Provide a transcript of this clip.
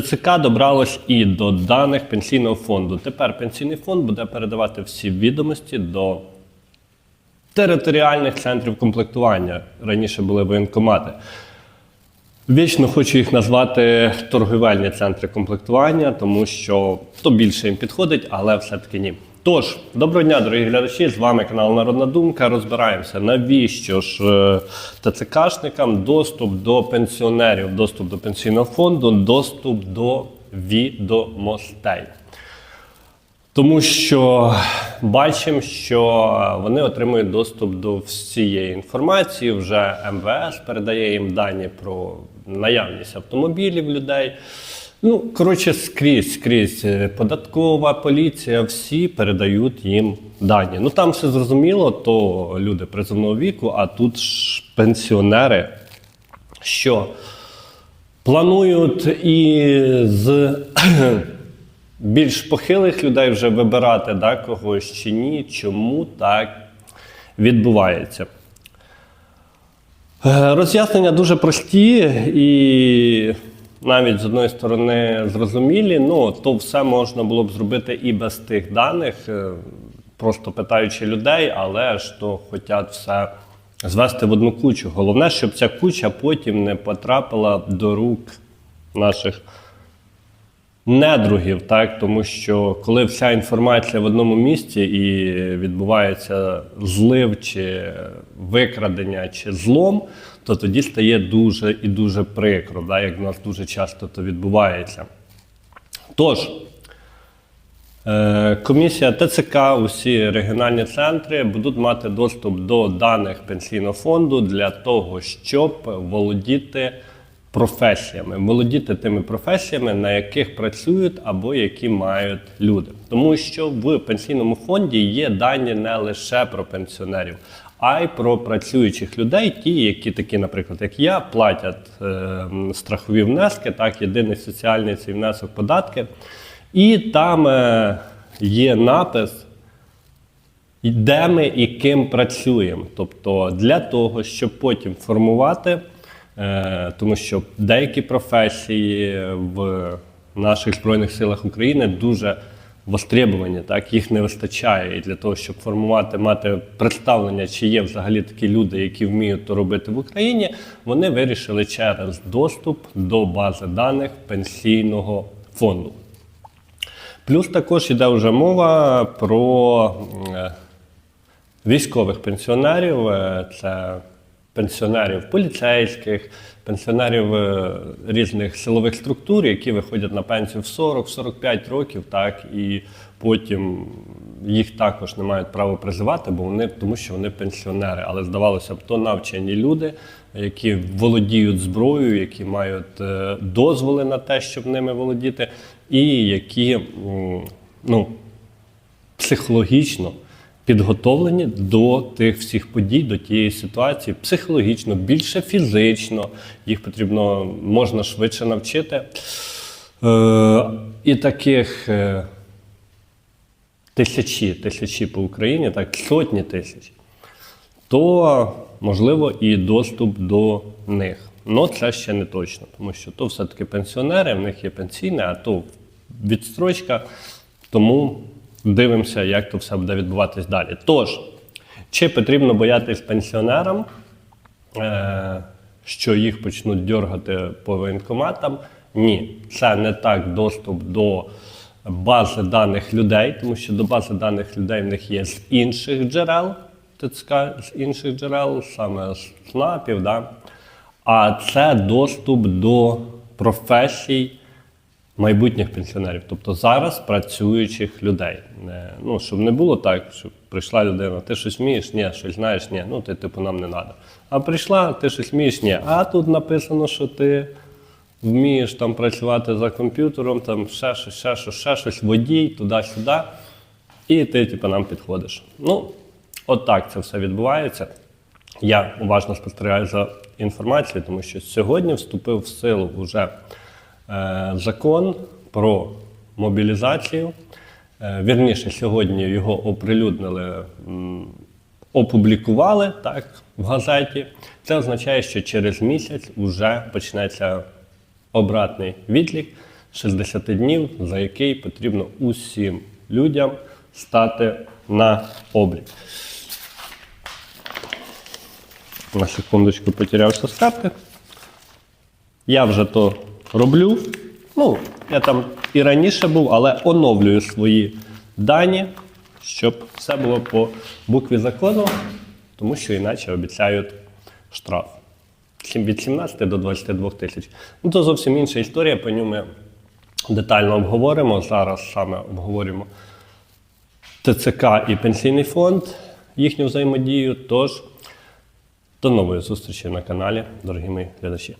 ТЦК добралось і до даних пенсійного фонду. Тепер пенсійний фонд буде передавати всі відомості до територіальних центрів комплектування. Раніше були воєнкомати. Вічно хочу їх назвати торговельні центри комплектування, тому що то більше їм підходить, але все-таки ні. Тож, доброго дня, дорогі глядачі! З вами канал Народна Думка. Розбираємося, навіщо ж е, ТЦКшникам доступ до пенсіонерів, доступ до пенсійного фонду, доступ до відомостей. Тому що бачимо, що вони отримують доступ до всієї інформації. Вже МВС передає їм дані про наявність автомобілів людей. Ну, коротше, скрізь, скрізь е, податкова, поліція, всі передають їм дані. Ну там все зрозуміло, то люди призовного віку, а тут ж пенсіонери, що планують і з більш похилих людей вже вибирати да, когось чи ні. Чому так відбувається? Е, Роз'яснення дуже прості і навіть з одної сторони зрозумілі. Ну, то все можна було б зробити і без тих даних, е, просто питаючи людей, але ж то хочуть все звести в одну кучу. Головне, щоб ця куча потім не потрапила до рук наших недругів, так тому що коли вся інформація в одному місці і відбувається злив чи викрадення чи злом, то тоді стає дуже і дуже прикро, да, як в нас дуже часто то відбувається. Тож, е, комісія ТЦК, усі регіональні центри будуть мати доступ до даних пенсійного фонду для того, щоб володіти професіями, володіти тими професіями, на яких працюють або які мають люди. Тому що в пенсійному фонді є дані не лише про пенсіонерів, а й про працюючих людей, ті, які такі, наприклад, як я, платять е, страхові внески, так, єдиний соціальний цей внесок податки. І там е, є напис де ми і ким працюємо. Тобто для того, щоб потім формувати, тому що деякі професії в наших Збройних силах України дуже востребовані, так їх не вистачає. І для того, щоб формувати, мати представлення, чи є взагалі такі люди, які вміють то робити в Україні, вони вирішили через доступ до бази даних пенсійного фонду. Плюс також йде вже мова про е, військових пенсіонерів, е, це пенсіонерів поліцейських, пенсіонерів е, різних силових структур, які виходять на пенсію в 40-45 років, так і потім їх також не мають права призивати, бо вони тому, що вони пенсіонери. Але здавалося б, то навчені люди, які володіють зброєю, які мають е, дозволи на те, щоб ними володіти, і які ну, психологічно підготовлені до тих всіх подій, до тієї ситуації, психологічно, більше фізично. Їх потрібно можна швидше навчити. Е, і таких е, тисячі, тисячі по Україні, так, сотні тисяч, то можливо і доступ до них. Ну, це ще не точно, тому що то все-таки пенсіонери, в них є пенсійне, а то відстрочка. Тому дивимося, як то все буде відбуватись далі. Тож, чи потрібно боятись пенсіонерам, е, що їх почнуть дергати по воєнкоматам? Ні, це не так доступ до бази даних людей, тому що до бази даних людей в них є з інших джерел, ТЦК, з інших джерел, саме з СНАПів. Да? А це доступ до професій майбутніх пенсіонерів, тобто зараз працюючих людей. Ну, щоб не було так, щоб прийшла людина, ти щось вмієш, ні, щось знаєш, ні, ну ти типу нам не треба. А прийшла, ти щось вмієш, ні. А тут написано, що ти вмієш там працювати за комп'ютером, там ще щось, ще щось, ще щось, водій, туди-сюди. І ти, типу, нам підходиш. Ну, от так це все відбувається. Я уважно спостерігаю за інформацією, тому що сьогодні вступив в силу вже закон про мобілізацію. Е, вірніше, сьогодні його оприлюднили, опублікували так, в газеті. Це означає, що через місяць вже почнеться обратний відлік, 60 днів, за який потрібно усім людям стати на облік. На секундочку потерявся з карти. Я вже то роблю. Ну, я там і раніше був, але оновлюю свої дані, щоб все було по букві закону, тому що іначе обіцяють штраф. Від 17 до 22 тисяч. Ну, то зовсім інша історія, по ньому ми детально обговоримо. Зараз саме обговорюємо ТЦК і Пенсійний фонд, їхню взаємодію. Тож, до нової зустрічі на каналі, дорогі мої глядачі.